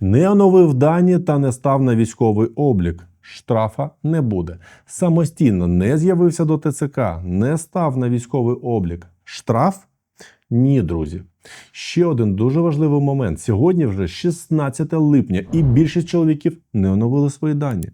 Не оновив дані та не став на військовий облік. Штрафа не буде. Самостійно не з'явився до ТЦК, не став на військовий облік. Штраф? Ні, друзі. Ще один дуже важливий момент. Сьогодні вже 16 липня, і більшість чоловіків не оновили свої дані.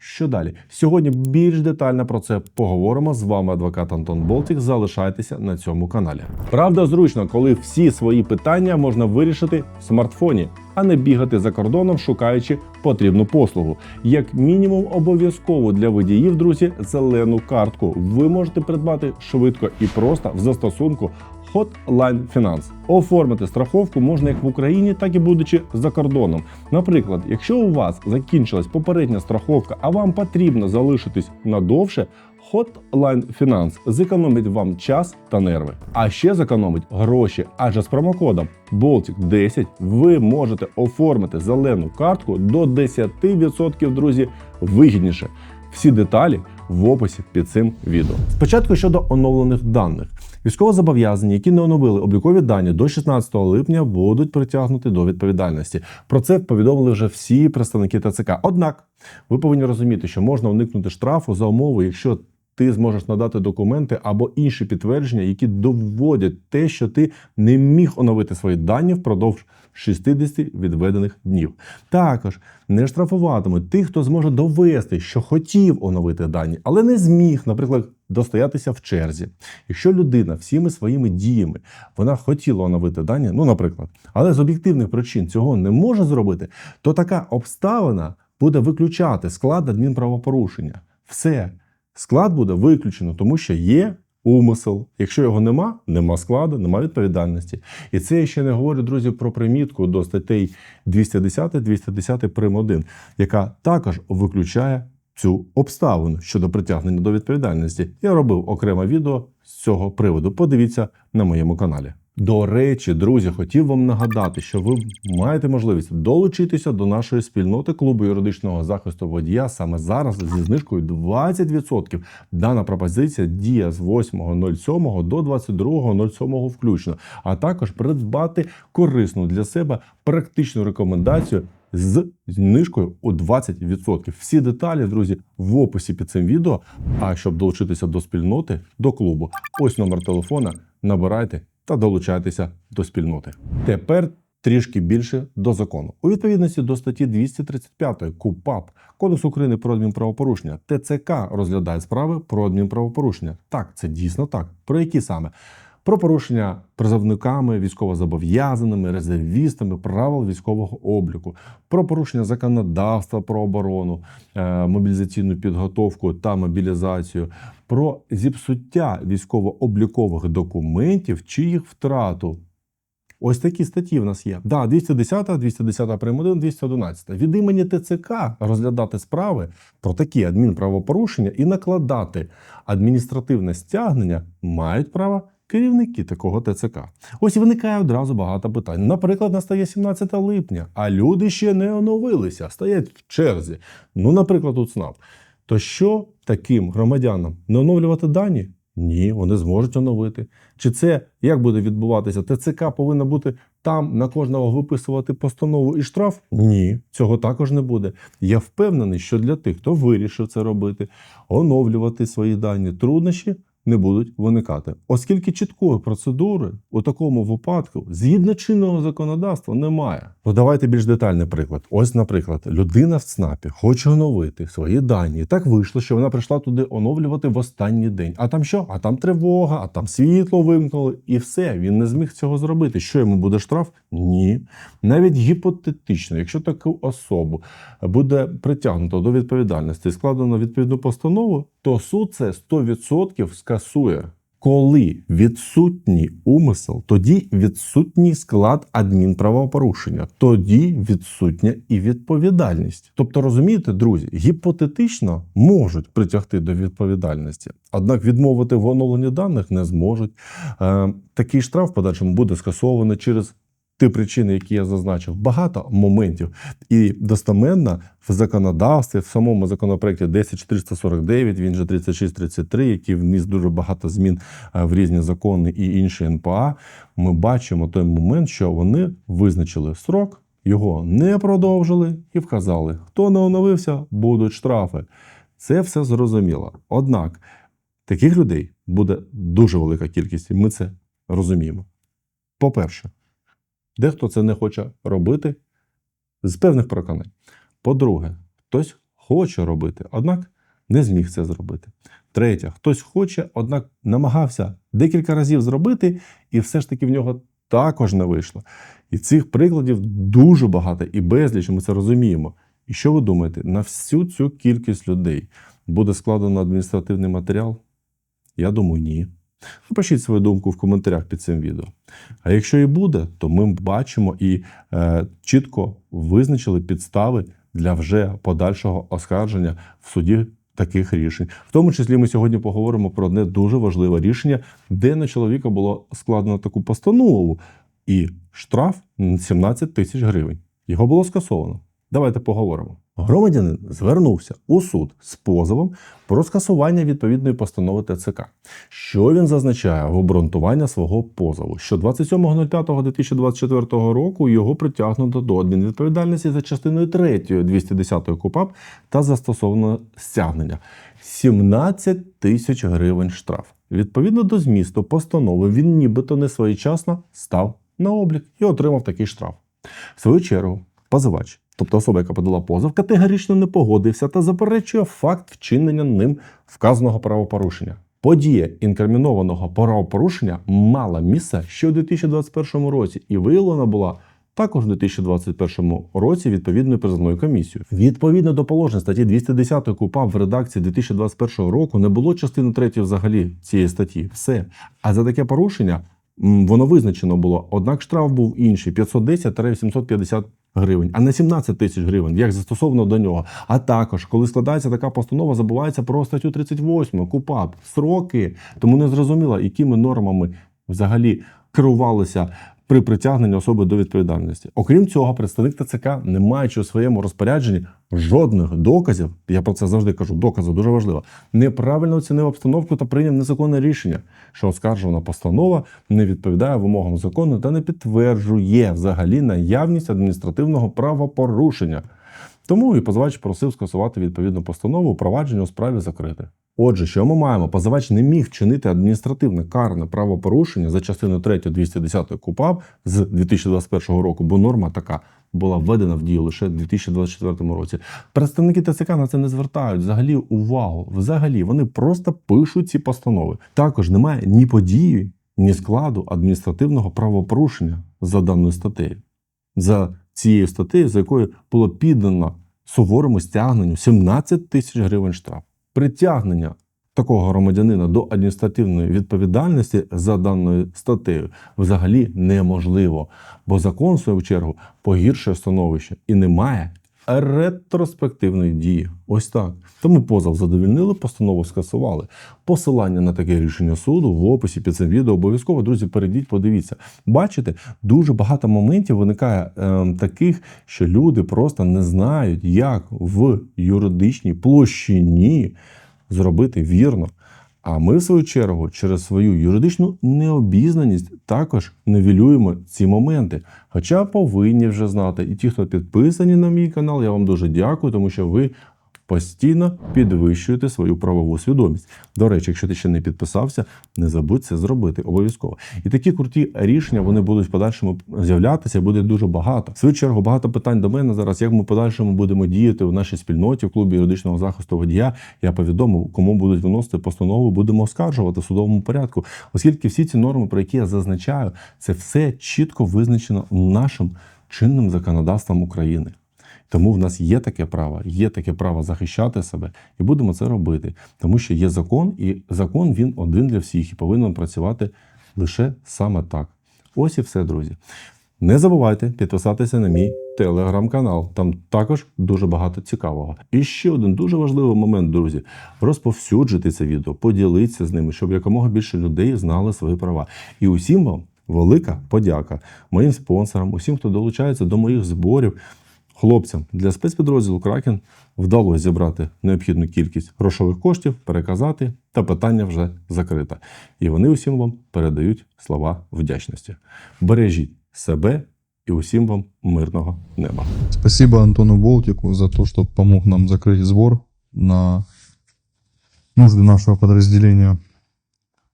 Що далі? Сьогодні більш детально про це поговоримо. З вами адвокат Антон Болтик. Залишайтеся на цьому каналі. Правда, зручно, коли всі свої питання можна вирішити в смартфоні, а не бігати за кордоном, шукаючи потрібну послугу. Як мінімум, обов'язково для водіїв, друзі, зелену картку. Ви можете придбати швидко і просто в застосунку Hotline Finance. Оформити страховку можна як в Україні, так і будучи за кордоном. Наприклад, якщо у вас закінчилась попередня страховка, а вам потрібно залишитись надовше. Hotline Finance зекономить вам час та нерви, а ще зекономить гроші. Адже з промокодом Baltic 10 ви можете оформити зелену картку до 10%, друзі, вигідніше. Всі деталі в описі під цим відео. Спочатку щодо оновлених даних. Військовозобов'язані, які не оновили облікові дані до 16 липня, будуть притягнути до відповідальності. Про це повідомили вже всі представники ТЦК. Однак ви повинні розуміти, що можна уникнути штрафу за умови, якщо ти зможеш надати документи або інші підтвердження, які доводять те, що ти не міг оновити свої дані впродовж 60 відведених днів. Також не штрафуватимуть тих, хто зможе довести, що хотів оновити дані, але не зміг, наприклад, достоятися в черзі. Якщо людина всіми своїми діями вона хотіла оновити дані, ну, наприклад, але з об'єктивних причин цього не може зробити, то така обставина буде виключати склад адмінправопорушення. Все. Склад буде виключено, тому що є умисел. Якщо його нема, нема складу, нема відповідальності. І це я ще не говорю, друзі, про примітку до статей 210-210 прим. 1, яка також виключає цю обставину щодо притягнення до відповідальності. Я робив окреме відео з цього приводу. Подивіться на моєму каналі. До речі, друзі, хотів вам нагадати, що ви маєте можливість долучитися до нашої спільноти клубу юридичного захисту водія саме зараз зі знижкою 20%. Дана пропозиція діє з 8.07 до 22.07 включно, а також придбати корисну для себе практичну рекомендацію. З знижкою у 20%. Всі деталі, друзі, в описі під цим відео. А щоб долучитися до спільноти, до клубу, ось номер телефона. Набирайте та долучайтеся до спільноти. Тепер трішки більше до закону. У відповідності до статті 235 КУПАП Кодекс України про адмінправопорушення ТЦК розглядає справи про адмінправопорушення. Так, це дійсно так. Про які саме? Про порушення призовниками, військовозобов'язаними, резервістами правил військового обліку, про порушення законодавства про оборону, е, мобілізаційну підготовку та мобілізацію, про зіпсуття військово-облікових документів чи їх втрату. Ось такі статті в нас є. Да, 210, 210 прим. 1, 211. Від імені ТЦК розглядати справи про такі адмінправопорушення і накладати адміністративне стягнення мають право керівники такого ТЦК. Ось виникає одразу багато питань. Наприклад, настає 17 липня, а люди ще не оновилися, стоять в черзі. Ну, наприклад, у ЦНАП. То що таким громадянам не оновлювати дані? Ні, вони зможуть оновити. Чи це як буде відбуватися? ТЦК повинна бути там на кожного виписувати постанову і штраф? Ні, цього також не буде. Я впевнений, що для тих, хто вирішив це робити, оновлювати свої дані труднощі не будуть виникати, оскільки чіткої процедури у такому випадку згідно чинного законодавства немає. Ну давайте більш детальний приклад. Ось, наприклад, людина в ЦНАПі хоче оновити свої дані. Так вийшло, що вона прийшла туди оновлювати в останній день. А там що? А там тривога, а там світло вимкнули, і все. Він не зміг цього зробити. Що йому буде штраф? Ні. Навіть гіпотетично, якщо таку особу буде притягнуто до відповідальності і складено відповідну постанову, то суд це 100% скасує. Коли відсутній умисел, тоді відсутній склад адмінправопорушення, тоді відсутня і відповідальність. Тобто, розумієте, друзі, гіпотетично можуть притягти до відповідальності, однак відмовити в оновленні даних не зможуть. Е, такий штраф в подальшому буде скасований через ті причини, які я зазначив, багато моментів. І достеменно в законодавстві, в самому законопроекті 10449, він же 3633, який вніс дуже багато змін е, в різні закони і інші НПА, ми бачимо той момент, що вони визначили срок, його не продовжили і вказали, хто не оновився, будуть штрафи. Це все зрозуміло. Однак таких людей буде дуже велика кількість, і ми це розуміємо. По-перше, дехто це не хоче робити з певних переконань. По-друге, хтось хоче робити, однак не зміг це зробити. Третє, хтось хоче, однак намагався декілька разів зробити, і все ж таки в нього також не вийшло. І цих прикладів дуже багато і безліч, ми це розуміємо. І що ви думаєте, на всю цю кількість людей буде складено адміністративний матеріал? Я думаю, ні. Напишіть свою думку в коментарях під цим відео. А якщо і буде, то ми бачимо і е, чітко визначили підстави для вже подальшого оскарження в суді таких рішень. В тому числі ми сьогодні поговоримо про одне дуже важливе рішення, де на чоловіка було складено таку постанову, і штраф 17 тисяч гривень. Його було скасовано. Давайте поговоримо. Громадянин звернувся у суд з позовом про скасування відповідної постанови ТЦК. Що він зазначає в обґрунтування свого позову? Що 27.05.2024 року його притягнуто до адмінвідповідальності за частиною 3 210 КУПАП та застосовано стягнення 17 тисяч гривень штраф. Відповідно до змісту постанови, він нібито не своєчасно став на облік і отримав такий штраф. В свою чергу, позивач, тобто особа, яка подала позов, категорично не погодився та заперечує факт вчинення ним вказаного правопорушення. Подія інкримінованого правопорушення мала місце ще у 2021 році і виявлена була також у 2021 році відповідною призовною комісією. Відповідно до положень статті 210 КУПАП в редакції 2021 року не було частини 3 взагалі цієї статті. Все. А за таке порушення воно визначено було. Однак штраф був інший 510-750 гривень, а не 17 тисяч гривень, як застосовано до нього. А також, коли складається така постанова, забувається про статтю 38 КУПАП, сроки. Тому не зрозуміло, якими нормами взагалі керувалися при притягненні особи до відповідальності. Окрім цього, представник ТЦК, не маючи у своєму розпорядженні жодних доказів, я про це завжди кажу, докази дуже важливо, неправильно оцінив обстановку та прийняв незаконне рішення, що оскаржувана постанова не відповідає вимогам закону та не підтверджує взагалі наявність адміністративного правопорушення. Тому і позивач просив скасувати відповідну постанову, провадження у справі закрите. Отже, що ми маємо? Позивач не міг вчинити адміністративне карне правопорушення за частиною 3 210 КУПАП з 2021 року, бо норма така була введена в дію лише в 2024 році. Представники ТЦК на це не звертають взагалі увагу. Взагалі вони просто пишуть ці постанови. Також немає ні події, ні складу адміністративного правопорушення за даною статтею. За цією статтею, за якою було піддано суворому стягненню 17 тисяч гривень штраф. Притягнення такого громадянина до адміністративної відповідальності за даною статтею взагалі неможливо, бо закон, в свою чергу, погіршує становище і немає ретроспективної дії. Ось так. Тому позов задовільнили, постанову скасували. Посилання на таке рішення суду в описі під цим відео обов'язково, друзі, перейдіть, подивіться. Бачите, дуже багато моментів виникає е, таких, що люди просто не знають, як в юридичній площині зробити вірно. А ми, в свою чергу, через свою юридичну необізнаність також невілюємо ці моменти. Хоча повинні вже знати. І ті, хто підписані на мій канал, я вам дуже дякую, тому що ви постійно підвищуєте свою правову свідомість. До речі, якщо ти ще не підписався, не забудь це зробити обов'язково. І такі круті рішення вони будуть в подальшому з'являтися, буде дуже багато. В свою чергу багато питань до мене зараз. Як ми в подальшому будемо діяти в нашій спільноті в клубі юридичного захисту водія? Я повідомив, кому будуть виносити постанову, будемо оскаржувати в судовому порядку, оскільки всі ці норми, про які я зазначаю, це все чітко визначено нашим чинним законодавством України. Тому в нас є таке право, є таке право захищати себе, і будемо це робити, тому що є закон, і закон він один для всіх і повинен працювати лише саме так. Ось і все, друзі. Не забувайте підписатися на мій телеграм-канал. Там також дуже багато цікавого. І ще один дуже важливий момент, друзі: розповсюджуйте це відео, поділіться з ними, щоб якомога більше людей знали свої права. І усім вам велика подяка моїм спонсорам, усім, хто долучається до моїх зборів. Хлопцям для спецпідрозділу Кракен вдалося зібрати необхідну кількість грошових коштів, переказати, та питання вже закрите. І вони усім вам передають слова вдячності. Бережіть себе і усім вам мирного неба. Спасибо Антону Болтику за то, что помог нам закрыть сбор на нужды нашего подразделения.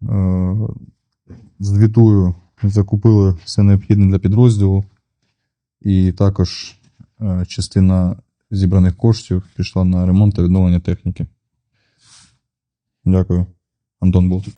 Е, Звітую, закупили все необхідне для підрозділу. І також частина зібраних коштів пішла на ремонт та відновлення техніки. Дякую. Антон Болтик.